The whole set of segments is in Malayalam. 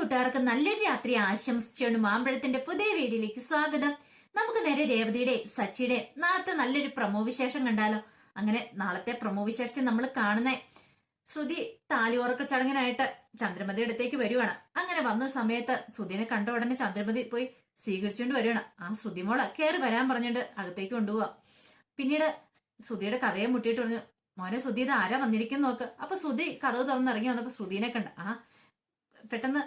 കൂട്ടുകാർക്ക് നല്ലൊരു രാത്രി ആശംസിച്ചുകൊണ്ട് മാമ്പഴത്തിന്റെ പുതിയ വീഡിയോയിലേക്ക് സ്വാഗതം. നമുക്ക് നേരെ രേവതിയുടെ സച്ചിയുടെ നാളത്തെ നല്ലൊരു പ്രമോ വിശേഷം കണ്ടാലോ? അങ്ങനെ നാളത്തെ പ്രമോ വിശേഷത്തിൽ നമ്മൾ കാണുന്ന. ശ്രുതി താലിയോറക്ക ചടങ്ങിനായിട്ട് ചന്ദ്രമതി അടുത്തേക്ക് വരുവാണ്. അങ്ങനെ വന്ന സമയത്ത് ശ്രുതിനെ കണ്ട ഉടനെ ചന്ദ്രമതി പോയി സ്വീകരിച്ചുകൊണ്ട് വരുവാണ്. ആ ശ്രുതി മോളെ കയറി വരാൻ പറഞ്ഞിട്ട് അകത്തേക്ക് കൊണ്ടുപോവാ. പിന്നീട് ശ്രുതിയുടെ കഥയെ മുട്ടിയിട്ട് പറഞ്ഞു മോനെ ശ്രുതി ഇത് ആരാ വന്നിരിക്കുന്നു നോക്ക്. അപ്പൊ ശ്രുതി കഥവ് തുറന്നിറങ്ങി വന്നപ്പോ ശ്രുതിനെ കണ്ട ആ പെട്ടെന്ന്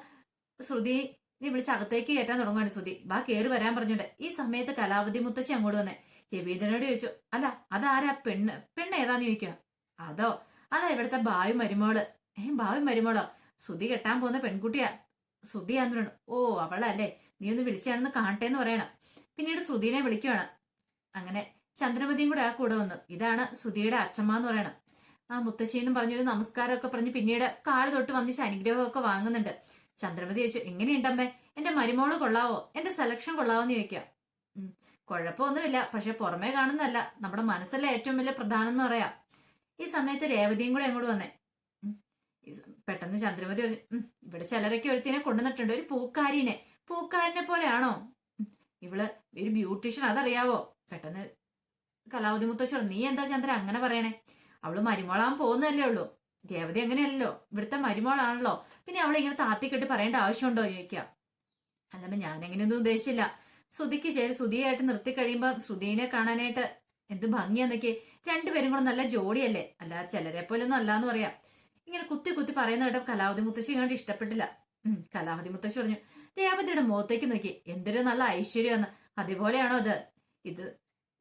ശ്രുതി നീ വിളിച്ച് അകത്തേക്ക് കയറ്റാൻ തുടങ്ങുകയാണ് ശ്രുതി. വാ കയറി വരാൻ പറഞ്ഞുണ്ട് ഈ സമയത്ത് കലാവതി മുത്തശ്ശി അങ്ങോട്ട് വന്നെ. രവീന്ദ്രനോട് ചോദിച്ചു അല്ല അതാരാ? പെണ്ണ് പെണ്ണ് ഏതാന്ന് ചോദിക്കുക അതോ അതാ ഇവിടുത്തെ ഭാവി മരുമോൾ ഏ ഭാവി മരുമോളോ ശ്രുതി കെട്ടാൻ പോകുന്ന പെൺകുട്ടിയാ. ശ്രുതിയാന്ന് പറയണം. ഓ അവളല്ലേ. നീ ഒന്ന് വിളിച്ചാണെന്ന് കാണട്ടെ എന്ന് പറയണം. പിന്നീട് ശ്രുതിനെ വിളിക്കുവാണ്. അങ്ങനെ ചന്ദ്രമതിയും കൂടെ ആ കൂടെ വന്നു. ഇതാണ് ശ്രുതിയുടെ അച്ഛമ്മ എന്ന് പറയണം. ആ മുത്തശ്ശി എന്ന് പറഞ്ഞൊരു നമസ്കാരമൊക്കെ പറഞ്ഞ് പിന്നീട് കാൽ തൊട്ട് വന്നിച്ച് അനുഗ്രഹമൊക്കെ വാങ്ങുന്നുണ്ട്. ചന്ദ്രമതി ചോദിച്ചു എങ്ങനെയുണ്ടമ്മേ? എന്റെ മരുമോൾ കൊള്ളാവോ? എന്റെ സെലക്ഷൻ കൊള്ളാവോന്ന് ചോദിക്കാം. കുഴപ്പമൊന്നുമില്ല. പക്ഷെ പുറമേ കാണുന്നല്ല നമ്മുടെ മനസ്സല്ലേ ഏറ്റവും വലിയ പ്രധാനം എന്ന് പറയാം. ഈ സമയത്ത് രേവതിയും കൂടെ അങ്ങോട്ട് വന്നേ. പെട്ടെന്ന് ചന്ദ്രമതി പറഞ്ഞു "ഉം, ഇവിടെ ചിലരൊക്കെ ഒരുത്തിനെ കൊണ്ടുവന്നിട്ടുണ്ട്. ഒരു പൂക്കാരിനെ. പൂക്കാരിനെ പോലെയാണോ? ഇവൾ ഒരു ബ്യൂട്ടീഷ്യൻ അതറിയാവോ? പെട്ടെന്ന് കലാവതി മുത്തശ്ശോ നീ എന്താ ചന്ദ്ര അങ്ങനെ പറയണേ? അവൾ മരുമോളാൻ പോകുന്നതല്ലേ ഉള്ളൂ. രേവതി അങ്ങനെയല്ലോ ഇവിടുത്തെ മരുമോളാണല്ലോ. പിന്നെ അവളെ ഇങ്ങനെ താത്തിക്കെട്ട് പറയേണ്ട ആവശ്യമുണ്ടോ ചോദിക്കാം അല്ലമ്മ ഞാൻ എങ്ങനെയൊന്നും ഉദ്ദേശിച്ചില്ല. ശ്രുതിക്ക് ചേര് ശ്രുതിയായിട്ട് നിർത്തി കഴിയുമ്പോൾ ശ്രുതിനെ കാണാനായിട്ട് എന്ത് ഭംഗിയാന്നൊക്കെ രണ്ടുപേരും കൂടെ നല്ല ജോഡിയല്ലേ. അല്ലാതെ ചിലരെ പോലൊന്നും അല്ലാന്ന് പറയാം. ഇങ്ങനെ കുത്തി കുത്തി പറയുന്ന കേട്ടോ കലാവതി മുത്തശ്ശി ഇങ്ങോട്ട് ഇഷ്ടപ്പെട്ടില്ല. ഉം കലാവതി മുത്തശ്ശി പറഞ്ഞു രേവതിയുടെ മുഖത്തേക്ക് നോക്കി. എന്തൊരു നല്ല ഐശ്വര്യമെന്ന്. അതുപോലെയാണോ അത് ഇത്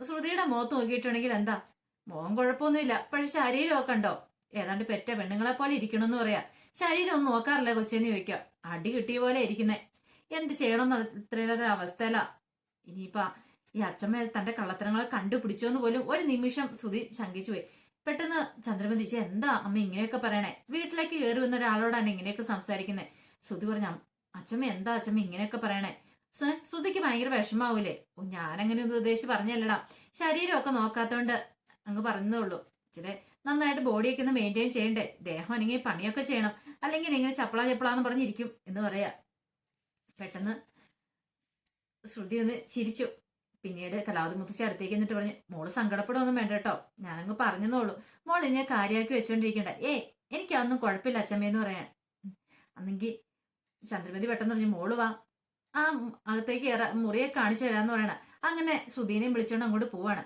ശ്രുതിയുടെ മുഖത്ത് നോക്കിയിട്ടുണ്ടെങ്കിൽ എന്താ? മോൻ കുഴപ്പമൊന്നുമില്ല. പക്ഷെ ശരീരമൊക്കെ ഉണ്ടോ? ഏതാണ്ട് പെറ്റ പെണ്ണുങ്ങളെ പോലെ ഇരിക്കണമെന്ന് പറയാ. ശരീരം ഒന്നും നോക്കാറില്ല കൊച്ചെന്ന് ചോദിക്കാം അടി കിട്ടിയ പോലെ ഇരിക്കുന്നേ. എന്ത് ചെയ്യണം ഇത്രയൊരു അവസ്ഥയില. ഇനിയിപ്പാ ഈ അച്ഛമ്മ തന്റെ കള്ളത്തരങ്ങളെ കണ്ടുപിടിച്ചോന്ന് പോലും ഒരു നിമിഷം ശ്രുതി ശങ്കിച്ചു പോയി. പെട്ടെന്ന് ചന്ദ്രമതി ചേച്ചി എന്താ അമ്മ ഇങ്ങനെയൊക്കെ പറയണേ? വീട്ടിലേക്ക് കയറി വന്ന ഒരാളോടാണ് ഇങ്ങനെയൊക്കെ സംസാരിക്കുന്നത് ശ്രുതി പറഞ്ഞ അച്ഛമ്മ എന്താ അച്ഛമ്മ ഇങ്ങനെയൊക്കെ പറയണേ? സുധിക്ക് ഭയങ്കര വിഷമാവൂലേ. ഓ ഞാനങ്ങനെ ഉദ്ദേശിച്ച് പറഞ്ഞല്ലടാ. ശരീരമൊക്കെ നോക്കാത്തോണ്ട് അങ്ങ് പറഞ്ഞതേ ഉള്ളൂ. ഇച്ചിരി നന്നായിട്ട് ബോഡിയൊക്കെ ഒന്ന് മെയിന്റെയിൻ ചെയ്യണ്ടേ? ദേഹം അല്ലെങ്കിൽ പണിയൊക്കെ ചെയ്യണം. അല്ലെങ്കിൽ ഇങ്ങനെ ചപ്പള ചപ്പളാന്ന് പറഞ്ഞിരിക്കും എന്ന് പറയാ. പെട്ടെന്ന് ശ്രുതി ഒന്ന് ചിരിച്ചു. പിന്നീട് കലാവതി മുത്തശ്ശി അടുത്തേക്ക് എന്നിട്ട് പറഞ്ഞു മോൾ സങ്കടപ്പെടുമൊന്നും വേണ്ട കേട്ടോ. ഞാനങ്ങ് പറഞ്ഞെന്നുള്ളൂ മോൾ എന്നെ കാര്യമാക്കി വെച്ചോണ്ടിരിക്കണ്ട. ഏ എനിക്കതൊന്നും കുഴപ്പമില്ല അച്ഛമ്മയെന്ന് പറയാൻ. അന്നെങ്കിൽ ചന്ദ്രമതി പെട്ടെന്ന് പറഞ്ഞു മോൾ വാ. ആ അകത്തേക്ക് മുറിയെ കാണിച്ചു തരാന്ന് പറയണ. അങ്ങനെ ശ്രുതിനെയും വിളിച്ചോണ്ട് അങ്ങോട്ട് പോവാണ്.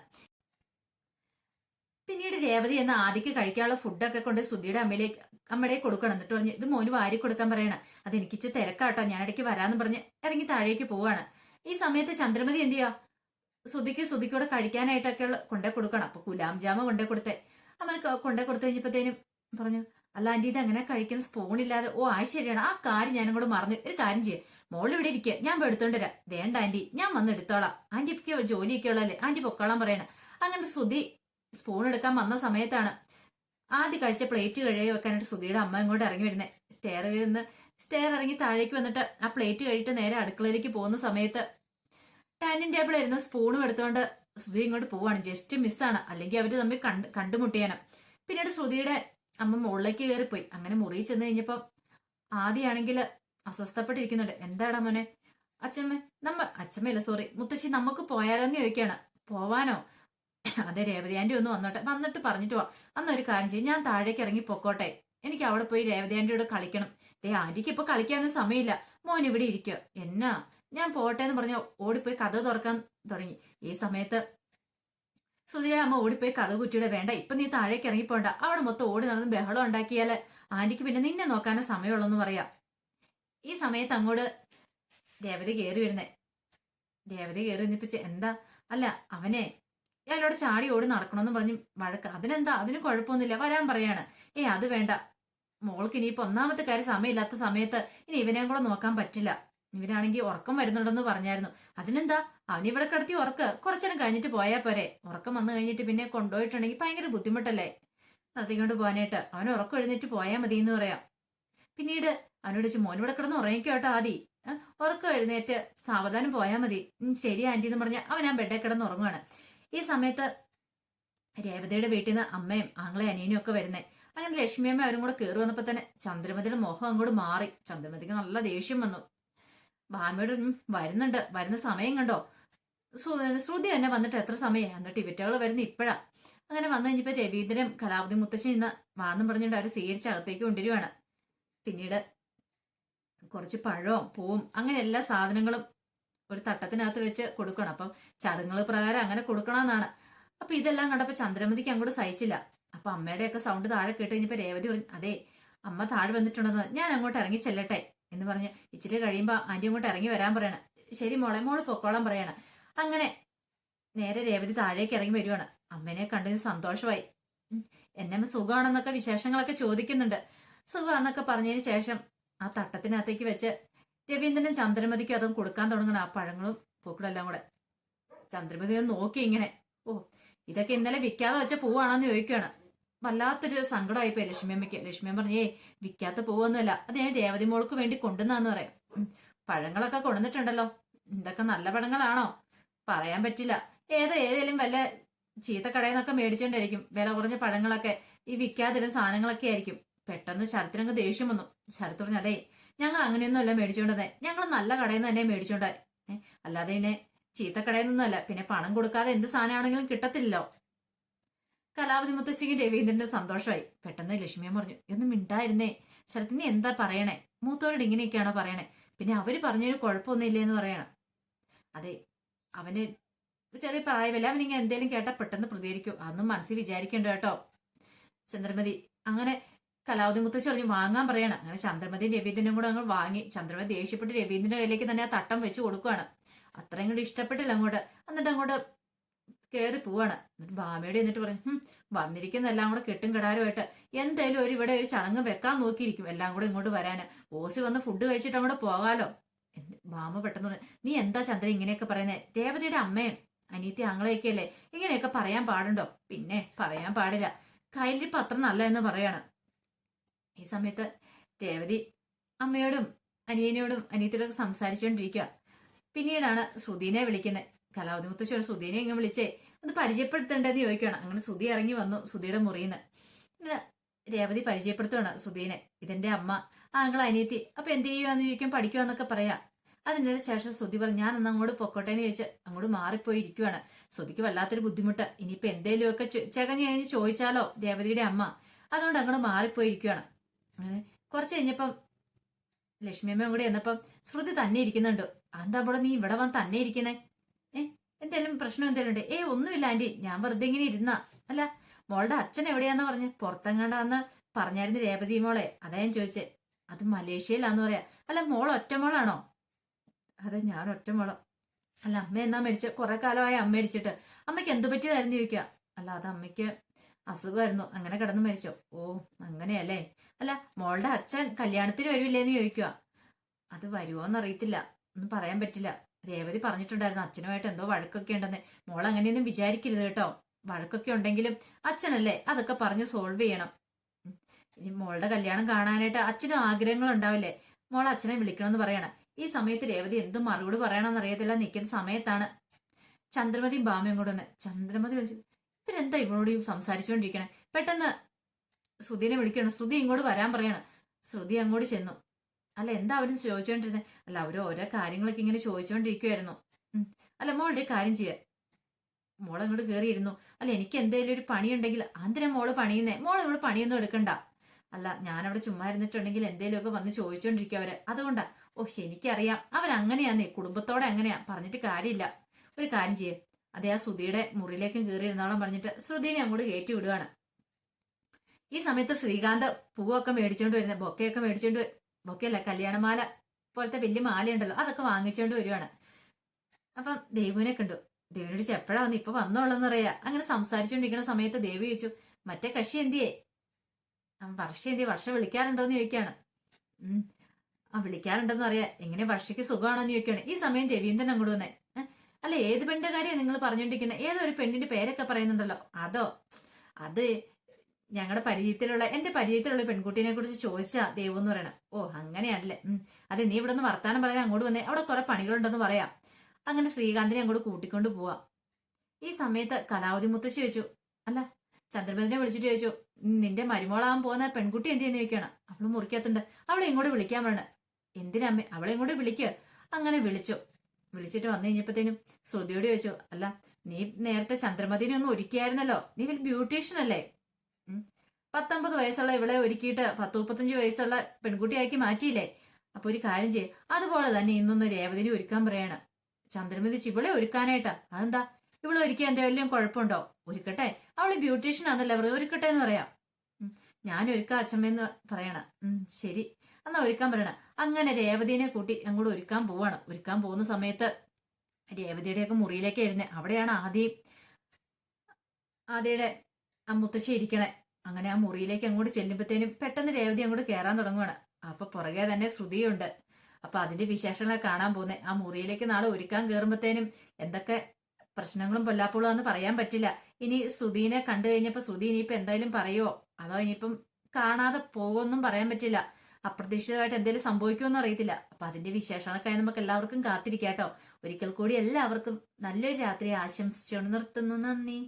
പിന്നീട് രേവതി എന്ന ആദിക്ക് കഴിക്കാനുള്ള ഫുഡൊക്കെ കൊണ്ട് സുധിയുടെ അമ്മയിലേക്ക് അമ്മയുടെ കൊടുക്കണം. എന്നിട്ട് പറഞ്ഞ് ഇത് മോന് വാരി കൊടുക്കാൻ പറയണം. അത് ഇച്ചിരി തിരക്കാട്ടോ. ഞാൻ ഇടയ്ക്ക് വരാന്ന് പറഞ്ഞ് ഇറങ്ങി താഴേക്ക് പോവാണ്. ഈ സമയത്ത് ചന്ദ്രമതി എന്ത് ചെയ്യാ? സുധിക്ക് സുധിക്കൂടെ കഴിക്കാനായിട്ടൊക്കെ കൊണ്ടേ കൊടുക്കണം. അപ്പൊ ഗുലാം ജാമ കൊണ്ടേ കൊടുത്തേ. അമ്മ കൊണ്ടേ കൊടുത്തു കഴിഞ്ഞപ്പോഴത്തേനും പറഞ്ഞു അല്ല ആന്റി ഇത് അങ്ങനെ കഴിക്കുന്ന? സ്പൂൺ ഇല്ലാതെ. ഓ ആ ശരിയാണ്. ആ കാര്യം ഞാനും കൂടെ മറന്നു ഒരു കാര്യം ചെയ്യേ. മോൾ ഇവിടെ ഇരിക്കുക ഞാൻ എടുത്തോണ്ട് വരാം. വേണ്ട ആന്റി ഞാൻ വന്ന് എടുത്തോളാം. ആന്റി ജോലിയൊക്കെ ഉള്ളല്ലേ ആന്റി പൊക്കോളാൻ പറയണം. അങ്ങനെ ശ്രുതി സ്പൂൺ എടുക്കാൻ വന്ന സമയത്താണ്. ആദ്യം കഴിച്ച പ്ലേറ്റ് കഴുകി വെക്കാനായിട്ട് സുധിയുടെ അമ്മ ഇങ്ങോട്ട് ഇറങ്ങി വരുന്നത് സ്റ്റെയർ നിന്ന് സ്റ്റെയർ ഇറങ്ങി താഴേക്ക് വന്നിട്ട് ആ പ്ലേറ്റ് കഴിയിട്ട് നേരെ അടുക്കളയിലേക്ക് പോകുന്ന സമയത്ത് ഡൈനിങ് ടേബിൾ ഇരുന്ന് സ്പൂണും എടുത്തുകൊണ്ട് ശ്രുതി ഇങ്ങോട്ട് പോവാണ്. ജസ്റ്റ് മിസ്സാണ് അല്ലെങ്കിൽ അവർ തമ്മിൽ കണ്ട് കണ്ടുമുട്ടിയാനും. പിന്നീട് ശ്രുതിയുടെ അമ്മ മുകളിലേക്ക് കയറിപ്പോയി. അങ്ങനെ മുറിയിൽ ചെന്ന് കഴിഞ്ഞപ്പം ആദ്യമാണെങ്കിൽ അസ്വസ്ഥപ്പെട്ടിരിക്കുന്നുണ്ട്. എന്താടാ മോനെ? അച്ഛമ്മ നമ്മ അച്ഛമ്മയല്ല സോറി മുത്തശ്ശി നമുക്ക് പോയാലോന്ന് ചോദിക്കാണ് പോവാനോ? അതെ രേവതി ആന്റി ഒന്ന് വന്നോട്ടെ. വന്നിട്ട് പറഞ്ഞിട്ട് പോവാ. അന്നൊരു കാര്യം ചെയ്യും. ഞാൻ താഴേക്ക് ഇറങ്ങി പൊക്കോട്ടെ. എനിക്ക് അവിടെ പോയി രേവതി ആന്റിയോട് കളിക്കണം. ദേ ആന്റിക്ക് ഇപ്പൊ കളിക്കാനൊന്നും സമയമില്ല. മോൻ ഇവിടെ ഇരിക്കുക എന്നാ? ഞാൻ പോട്ടെ എന്ന് പറഞ്ഞ ഓടിപ്പോയി കഥ തുറക്കാൻ തുടങ്ങി. ഈ സമയത്ത് സുധിയുടെ അമ്മ ഓടിപ്പോയി കഥ കുറ്റിയുടെ വേണ്ട. ഇപ്പൊ നീ താഴേക്ക് ഇറങ്ങി പോണ്ട. അവിടെ മൊത്തം ഓടി നടന്ന് ബഹളം ഉണ്ടാക്കിയാൽ ആന്റിക്ക് പിന്നെ നിന്നെ നോക്കാനേ സമയമുള്ളെന്ന് പറയാം. ഈ സമയത്ത് അങ്ങോട്ട് രേവതി കയറി വരുന്നേ. രേവതി കയറി വന്നിപ്പിച്ച് എന്താ? അല്ല അവനെ ഇയാളോട് ചാടി ഓടി നടക്കണമെന്ന് പറഞ്ഞ് വഴക്ക്. അതിനെന്താ? അതിന് കുഴപ്പമൊന്നുമില്ല. വരാൻ പറയാണ്. ഏ അത് വേണ്ട. മോൾക്ക് ഇനിയിപ്പോ ഒന്നാമത്തെ കാര്യം സമയമില്ലാത്ത സമയത്ത് ഇനി ഇവനെയും കൂടെ നോക്കാൻ പറ്റില്ല. ഇവനാണെങ്കിൽ ഉറക്കം വരുന്നുണ്ടെന്ന് പറഞ്ഞായിരുന്നു. അതിനെന്താ? അവൻ ഇവിടെ കിടത്തി ഉറക്ക്. കുറച്ചേരം കഴിഞ്ഞിട്ട് പോയാ പോരെ. ഉറക്കം വന്നു കഴിഞ്ഞിട്ട് പിന്നെ കൊണ്ടുപോയിട്ടുണ്ടെങ്കിൽ ഭയങ്കര ബുദ്ധിമുട്ടല്ലേ? നടത്തിക്കൊണ്ട് പോകാനായിട്ട്. അവൻ ഉറക്കം എഴുന്നേറ്റ് പോയാൽ മതി എന്ന് പറയാം. പിന്നീട് അവനോട് ചോദിച്ചു മോൻ ഇവിടെ കിടന്ന് ഉറങ്ങിക്കോ കേട്ടോ ആദി. ഉറക്കം എഴുന്നേറ്റ് സാവധാനം പോയാൽ മതി. ശരി ആന്റി എന്ന് പറഞ്ഞാൽ അവൻ ആ ബെഡേ കിടന്ന് ഉറങ്ങുവാണ്. ഈ സമയത്ത് രേവതിയുടെ വീട്ടിൽ നിന്ന് അമ്മയും ആങ്ങളെ അനിയനും ഒക്കെ വരുന്നേ. അങ്ങനെ ലക്ഷ്മിയമ്മ അവരും കൂടെ കയറി വന്നപ്പോൾ തന്നെ ചന്ദ്രമതിയുടെ മുഖം അങ്ങോട്ട് മാറി. ചന്ദ്രമതിക്ക് നല്ല ദേഷ്യം വന്നു. ഭാമിയോട് വരുന്നുണ്ട്. വരുന്ന സമയം കണ്ടോ? ശ്രുതി തന്നെ വന്നിട്ട് എത്ര സമയം എന്നിട്ട് ഇവറ്റകൾ വരുന്ന ഇപ്പോഴാ. അങ്ങനെ വന്നു കഴിഞ്ഞപ്പോ രവീന്ദ്രനും കലാവതി മുത്തശ്ശി ഇന്ന് വാന്നും പറഞ്ഞിട്ട് അവർ സ്വീകരിച്ച് അകത്തേക്ക് കൊണ്ടുവരുവാണ് പിന്നീട് കുറച്ച് പഴവും പൂവും അങ്ങനെ എല്ലാ സാധനങ്ങളും ഒരു തട്ടത്തിനകത്ത് വെച്ച് കൊടുക്കണം. അപ്പം ചടങ്ങുകൾ പ്രകാരം അങ്ങനെ കൊടുക്കണമെന്നാണ്. അപ്പൊ ഇതെല്ലാം കണ്ടപ്പോ ചന്ദ്രമതിക്ക് അങ്ങോട്ട് സഹിച്ചില്ല. അപ്പൊ അമ്മയുടെയൊക്കെ സൗണ്ട് താഴെ കേട്ട് കഴിഞ്ഞപ്പോ രേവതി പറഞ്ഞു അതെ അമ്മ താഴെ വന്നിട്ടുണ്ടെന്ന് ഞാൻ അങ്ങോട്ട് ഇറങ്ങി ചെല്ലട്ടെ എന്ന് പറഞ്ഞ് ഇച്ചിരി കഴിയുമ്പോ ആന്റി അങ്ങോട്ട് ഇറങ്ങി വരാൻ പറയണ. ശരി മോളെ മോൾ പൊക്കോളം പറയണ. അങ്ങനെ നേരെ രേവതി താഴേക്ക് ഇറങ്ങി വരുവാണ്. അമ്മേനെ കണ്ടതിന് സന്തോഷമായി. എന്നെ സുഖമാണെന്നൊക്കെ വിശേഷങ്ങളൊക്കെ ചോദിക്കുന്നുണ്ട്. സുഖമാന്നൊക്കെ പറഞ്ഞതിന് ശേഷം ആ തട്ടത്തിനകത്തേക്ക് വെച്ച് രവീന്ദ്രനും ചന്ദ്രമതിക്ക് അതും കൊടുക്കാൻ തുടങ്ങണം. ആ പഴങ്ങളും പൂക്കളും എല്ലാം കൂടെ. ചന്ദ്രമതി ഒന്ന് നോക്കി ഇങ്ങനെ. ഓ ഇതൊക്കെ ഇന്നലെ വിൽക്കാതെ വെച്ച പൂവാണോന്ന് ചോദിക്കുകയാണ്. വല്ലാത്തൊരു സങ്കടമായിപ്പോയി ലക്ഷ്മിയമ്മയ്ക്ക്. ലക്ഷ്മിയമ്മ പറഞ്ഞേ വിൽക്കാത്ത പൂവൊന്നുമല്ല. അത് ഞാൻ രേവതി മോൾക്ക് വേണ്ടി കൊണ്ടുവന്നാന്ന് പറയാം. പഴങ്ങളൊക്കെ കൊണ്ടുവന്നിട്ടുണ്ടല്ലോ. ഇതൊക്കെ നല്ല പഴങ്ങളാണോ? പറയാൻ പറ്റില്ല. ഏതോ ഏതേലും വല്ല ചീത്ത കടയിൽ നിന്നൊക്കെ മേടിച്ചോണ്ടായിരിക്കും വില കുറഞ്ഞ പഴങ്ങളൊക്കെ ഈ വിൽക്കാതിരുന്ന സാധനങ്ങളൊക്കെ ആയിരിക്കും. പെട്ടെന്ന് ശരത്തിനങ്ങ് ദേഷ്യം വന്നു. ശരത്ത് പറഞ്ഞു അതെ ഞങ്ങൾ അങ്ങനെയൊന്നും അല്ല മേടിച്ചോണ്ടത് ഞങ്ങൾ നല്ല കടയിൽ നിന്ന് തന്നെ മേടിച്ചോണ്ടേ അല്ലാതെ പിന്നെ ചീത്ത കടയിൽ നിന്നല്ല പിന്നെ പണം കൊടുക്കാതെ എന്ത് സാധനമാണെങ്കിലും കിട്ടത്തില്ലല്ലോ. കലാവധി മുത്തശ്ശിക്ക് രവീന്ദ്രന്റെ സന്തോഷമായി പെട്ടെന്ന് ലക്ഷ്മിയെ പറഞ്ഞു ഒന്നും മിണ്ടായിരുന്നേ. ശരത്തിന് എന്താ പറയണേ? മൂത്തോരോട് ഇങ്ങനെയൊക്കെയാണോ പറയണേ? പിന്നെ അവർ പറഞ്ഞൊരു കുഴപ്പമൊന്നുമില്ലേ എന്ന് പറയണം. അതെ അവന് ചെറിയ പ്രായമല്ല. അവനിങ്ങനെ എന്തേലും കേട്ടാൽ പെട്ടെന്ന് പ്രതികരിക്കും. അതൊന്നും മനസ്സിൽ വിചാരിക്കണ്ട കേട്ടോ. ചന്ദ്രമതി അങ്ങനെ കലാവതി മുത്തശ്ശി പറഞ്ഞു വാങ്ങാൻ പറയണം. അങ്ങനെ ചന്ദ്രമതി രവീന്ദ്രനും കൂടെ അങ്ങ് വാങ്ങി. ചന്ദ്രമതി ദേഷ്യപ്പെട്ട് രവീന്ദ്രന്റെ കയ്യിലേക്ക് തന്നെ ആ തട്ടം വെച്ച് കൊടുക്കുവാണ്. അത്ര ഇങ്ങോട്ട് ഇഷ്ടപ്പെട്ടില്ല അങ്ങോട്ട്. എന്നിട്ട് അങ്ങോട്ട് കയറി പോവാണ്. എന്നിട്ട് ഭാമയോട് എന്നിട്ട് പറഞ്ഞു "ഹും, വന്നിരിക്കുന്ന എല്ലാം കൂടെ കെട്ടും കിടാരുമായിട്ട് എന്തായാലും ഒരു ഇവിടെ ഒരു ചടങ്ങ് വെക്കാൻ നോക്കിയിരിക്കും എല്ലാം കൂടെ ഇങ്ങോട്ട് വരാന്. ഓസി വന്ന് ഫുഡ് കഴിച്ചിട്ട് അങ്ങോട്ട് പോകാലോ. ഭാമ പെട്ടെന്ന് നീ എന്താ ചന്ദ്രൻ ഇങ്ങനെയൊക്കെ പറയുന്നേ? രേവതിയുടെ അമ്മയും അനീത്തി ആങ്ങളെയൊക്കെ അല്ലേ ഇങ്ങനെയൊക്കെ പറയാൻ പാടുണ്ടോ? പിന്നെ പറയാൻ പാടില്ല. കയ്യിലിപ്പം അത്ര നല്ല എന്ന് പറയാണ്. ഈ സമയത്ത് രേവതി അമ്മയോടും അനിയനോടും അനിയത്തിയോടും സംസാരിച്ചുകൊണ്ടിരിക്കുക പിന്നീടാണ് സുധീനെ വിളിക്കുന്നത് കലാവതി മുത്തശ്ശോട് സുധീനെ ഇങ്ങനെ വിളിച്ചേ ഒന്ന് പരിചയപ്പെടുത്തേണ്ടതെന്ന് ചോദിക്കണം അങ്ങനെ സുധി ഇറങ്ങി വന്നു സുധിയുടെ മുറിയിൽ നിന്ന് രേവതി പരിചയപ്പെടുത്തുകയാണ് സുധീനെ. ഇതെന്റെ അമ്മ ആ നിങ്ങൾ അനിയത്തി. അപ്പൊ എന്ത് ചെയ്യുവാന്ന് ചോദിക്കാൻ പഠിക്കുവാന്നൊക്കെ പറയാ. അതിന്റെ ശേഷം സുധി പറഞ്ഞു ഞാൻ ഒന്ന് അങ്ങോട്ട് പൊക്കോട്ടെ എന്ന് ചോദിച്ച് അങ്ങോട്ട് മാറിപ്പോയി ഇരിക്കുവാണ്. സുധിക്ക് വല്ലാത്തൊരു ബുദ്ധിമുട്ട്. ഇനിയിപ്പോ എന്തേലുമൊക്കെ ചകഞ്ഞ് കഴിഞ്ഞ് ചോദിച്ചാലോ രേവതിയുടെ അമ്മ. അതുകൊണ്ട് അങ്ങോട്ട് മാറിപ്പോയി ഇരിക്കുവാണ്. അങ്ങനെ കുറച്ച് കഴിഞ്ഞപ്പം ലക്ഷ്മിയമ്മയും കൂടെ എന്നപ്പം ശ്രുതി തന്നെ ഇരിക്കുന്നുണ്ട്. അതെന്താ അവിടെ നീ ഇവിടെ വന്ന് തന്നെ ഇരിക്കുന്നേ? ഏ എന്തേലും പ്രശ്നം എന്തേലും ഉണ്ട്? ഏ ഒന്നുമില്ല ആന്റി ഞാൻ വെറുതെ ഇങ്ങനെ ഇരുന്ന. അല്ല മോളുടെ അച്ഛൻ എവിടെയാന്ന് പറഞ്ഞ്? പുറത്തെങ്ങാണ്ടാന്ന് പറഞ്ഞായിരുന്നു രേവതി മോളെ. അതാ ഞാൻ ചോദിച്ചേ. അത് മലേഷ്യയിലാന്ന് പറയാ. അല്ല മോൾ ഒറ്റ മോളാണോ? അതെ ഞാൻ ഒറ്റ മോളോ. അല്ല അമ്മ എന്നാ മരിച്ച? കുറെ കാലമായി അമ്മ മരിച്ചിട്ട്. അമ്മയ്ക്ക് എന്തു പറ്റിയതായിരുന്നു ചോദിക്കുക അല്ല അത് അമ്മയ്ക്ക് അസുഖമായിരുന്നു. അങ്ങനെ കിടന്ന് മരിച്ചോ. ഓ അങ്ങനെയല്ലേ? അല്ല മോളുടെ അച്ഛൻ കല്യാണത്തിന് വരില്ലേന്ന് ചോദിക്കുക അത് വരുമോന്ന് അറിയത്തില്ല ഒന്നും പറയാൻ പറ്റില്ല. രേവതി പറഞ്ഞിട്ടുണ്ടായിരുന്നു അച്ഛനുമായിട്ട് എന്തോ വഴക്കൊക്കെ ഉണ്ടെന്ന്. മോൾ അങ്ങനെയൊന്നും വിചാരിക്കരുത് കേട്ടോ. വഴക്കൊക്കെ ഉണ്ടെങ്കിലും അച്ഛനല്ലേ അതൊക്കെ പറഞ്ഞ് സോൾവ് ചെയ്യണം. ഇനി മോളുടെ കല്യാണം കാണാനായിട്ട് അച്ഛനും ആഗ്രഹങ്ങൾ ഉണ്ടാവില്ലേ? മോൾ അച്ഛനെ വിളിക്കണമെന്ന് പറയണം. ഈ സമയത്ത് രേവതി എന്ത് മറുപടി പറയണമെന്ന് അറിയത്തില്ല നിൽക്കുന്ന സമയത്താണ്. ചന്ദ്രമതിയും ബാമയും കൂടെ ചന്ദ്രമതി വിളിച്ചു. ഇവരെന്താ ഇവളോട് സംസാരിച്ചുകൊണ്ടിരിക്കണേ പെട്ടെന്ന് ശ്രുതിനെ വിളിക്കണം. ശ്രുതി ഇങ്ങോട്ട് വരാൻ പറയണം. ശ്രുതി അങ്ങോട്ട് ചെന്നു. അല്ല എന്താ അവരും ചോദിച്ചുകൊണ്ടിരുന്നത് അല്ല അവർ ഓരോ കാര്യങ്ങളൊക്കെ ഇങ്ങനെ ചോദിച്ചുകൊണ്ടിരിക്കുവായിരുന്നു അല്ല മോളുടെ കാര്യം ചെയ്യാം. മോൾ അങ്ങോട്ട് കയറിയിരുന്നു അല്ല എനിക്ക് എന്തെങ്കിലും ഒരു പണിയുണ്ടെങ്കിൽ അതിനെ മോൾ പണിയുന്നേ? മോൾ ഇവിടെ പണിയൊന്നും എടുക്കണ്ട. അല്ല ഞാനവിടെ ചുമ്മാ ഇരുന്നിട്ടുണ്ടെങ്കിൽ എന്തെങ്കിലുമൊക്കെ വന്ന് ചോദിച്ചോണ്ടിരിക്കും അവർ. അതുകൊണ്ടാ. ഓ എനിക്കറിയാം അവൻ കുടുംബത്തോടെ അങ്ങനെയാ. പറഞ്ഞിട്ട് കാര്യമില്ല. ഒരു കാര്യം ചെയ്യേ. അതേ ആ ശ്രുതിയുടെ മുറിയിലേക്കും കയറി ഇരുന്നോളം പറഞ്ഞിട്ട് ശ്രുതിനെ അങ്ങോട്ട് കയറ്റി വിടുകയാണ് ഈ സമയത്ത് ശ്രീകാന്ത് പൂവൊക്കെ മേടിച്ചോണ്ട് വരുന്നത് ബൊക്കയൊക്കെ മേടിച്ചോണ്ട് ബൊക്കയല്ല കല്യാണമാല പോലത്തെ വലിയ മാലയുണ്ടല്ലോ അതൊക്കെ വാങ്ങിച്ചോണ്ട് വരുവാണ്. അപ്പം ദേവുവിനെ കണ്ടു. ദേവിനോട് ചോദിച്ചു, എപ്പോഴാ വന്ന്? ഇപ്പൊ വന്നോളെന്ന് പറയാ അങ്ങനെ സംസാരിച്ചുകൊണ്ടിരിക്കുന്ന സമയത്ത് ദേവി ചോദിച്ചു മറ്റേ കക്ഷി എന്തിയേ? വർഷ എന്തിയെ? വർഷ വിളിക്കാറുണ്ടോന്ന് ചോദിക്കാണ് ആ വിളിക്കാറുണ്ടെന്ന് അറിയാ എങ്ങനെ വർഷയ്ക്ക് സുഖമാണോന്ന് ചോദിക്കാണ് ഈ സമയം രവീന്ദ്രൻ അങ്ങോട്ട് വന്നേ. "ഏ, അല്ല ഏത് പെണ്ണിന്റെ കാര്യം നിങ്ങൾ പറഞ്ഞോണ്ടിരിക്കുന്നത് ഏതോ ഒരു പെണ്ണിന്റെ പേരൊക്കെ പറയുന്നുണ്ടല്ലോ? അതോ അത് ഞങ്ങളുടെ പരിചയത്തിലുള്ള എന്റെ പരിചയത്തിലുള്ള പെൺകുട്ടീനെ കുറിച്ച് ചോദിച്ചാ ദൈവം എന്ന് പറയണം. ഓ അങ്ങനെയാണല്ലേ. അതെ നീ ഇവിടെ നിന്ന് വർത്താനം പറയാൻ അങ്ങോട്ട് വന്നേ. അവിടെ കുറെ പണികളുണ്ടെന്ന് പറയാം. അങ്ങനെ ശ്രീകാന്തിനെ അങ്ങോട്ട് കൂട്ടിക്കൊണ്ട് പോവാം. ഈ സമയത്ത് കലാവതി മുത്തശ്ശി ചോദിച്ചു അല്ല ചന്ദ്രമതിനെ വിളിച്ചിട്ട് ചോദിച്ചു നിന്റെ മരുമോളാവാൻ പോകുന്ന പെൺകുട്ടി എന്തെന്ന് ചോദിക്കണം അവൾ മുറിക്കത്തുണ്ട് അവളെ ഇങ്ങോട്ട് വിളിക്കാൻ പറഞ്ഞു എന്തിനമ്മ അവളെ ഇങ്ങോട്ട് വിളിക്കുക അങ്ങനെ വിളിച്ചു. വിളിച്ചിട്ട് വന്നു കഴിഞ്ഞപ്പോഴത്തേനും ശ്രുതിയോട് ചോദിച്ചു അല്ല നീ നേരത്തെ ചന്ദ്രമതിനെ ഒന്ന് ഒരുക്കിയായിരുന്നല്ലോ. നീ വലിയ ബ്യൂട്ടീഷ്യൻ അല്ലേ. പത്തൊമ്പത് വയസ്സുള്ള ഇവളെ ഒരുക്കിയിട്ട് പത്ത് മുപ്പത്തഞ്ച് വയസ്സുള്ള പെൺകുട്ടിയാക്കി മാറ്റിയില്ലേ? അപ്പൊ ഒരു കാര്യം ചെയ്യ്. അതുപോലെ തന്നെ ഇന്നൊന്ന് രേവതിനെ ഒരുക്കാൻ പറയാണ്. ചന്ദ്രമതി ഇവളെ ഒരുക്കാനായിട്ടാ? അതെന്താ? ഇവളെ ഒരുക്കാൻ എന്തെങ്കിലും കുഴപ്പമുണ്ടോ? ഒരുക്കട്ടെ. അവൾ ബ്യൂട്ടീഷ്യൻ ആണല്ലേ അവർ ഒരുക്കട്ടെ എന്ന് പറയാം. ഞാൻ ഒരുക്കാം അച്ഛമ്മയെന്ന് പറയണം. ശരി. എന്നാ ഒരുക്കാൻ പറയണ. അങ്ങനെ രേവതിനെ കൂട്ടി അങ്ങോട്ട് ഒരുക്കാൻ പോവാണ്. ഒരുക്കാൻ പോകുന്ന സമയത്ത് രേവതിയുടെയൊക്കെ മുറിയിലേക്ക് ഇരുന്നേ അവിടെയാണ് ആദ്യം ആദ്യയുടെ മുത്തശ്ശി ഇരിക്കണേ. അങ്ങനെ ആ മുറിയിലേക്ക് അങ്ങോട്ട് ചെല്ലുമ്പോഴത്തേനും പെട്ടെന്ന് രേവതി അങ്ങോട്ട് കയറാൻ തുടങ്ങുവാണ്. അപ്പൊ പുറകെ തന്നെ ശ്രുതിയുണ്ട്. അപ്പൊ അതിന്റെ വിശേഷങ്ങളെ കാണാൻ പോകുന്നേ. ആ മുറിയിലേക്ക് നാളെ ഒരുക്കാൻ കയറുമ്പോഴത്തേനും എന്തൊക്കെ പ്രശ്നങ്ങളും പൊല്ലാപ്പുകളും എന്ന് പറയാൻ പറ്റില്ല. ഇനി ശ്രുതിനെ കണ്ടു കഴിഞ്ഞപ്പോ ശ്രുതി ഇനിയിപ്പോ എന്തായാലും പറയുമോ അതോ ഇനിയിപ്പം കാണാതെ പോകുമെന്നും പറയാൻ പറ്റില്ല. അപ്രതീക്ഷിതമായിട്ട് എന്തെങ്കിലും സംഭവിക്കുമെന്ന് അറിയത്തില്ല. അപ്പൊ അതിന്റെ വിശേഷങ്ങളൊക്കെ നമുക്ക് എല്ലാവർക്കും കാത്തിരിക്കാട്ടോ. ഒരിക്കൽ കൂടി എല്ലാവർക്കും നല്ലൊരു രാത്രി ആശംസിച്ചുകൊണ്ട് നിർത്തുന്നു. നന്ദി.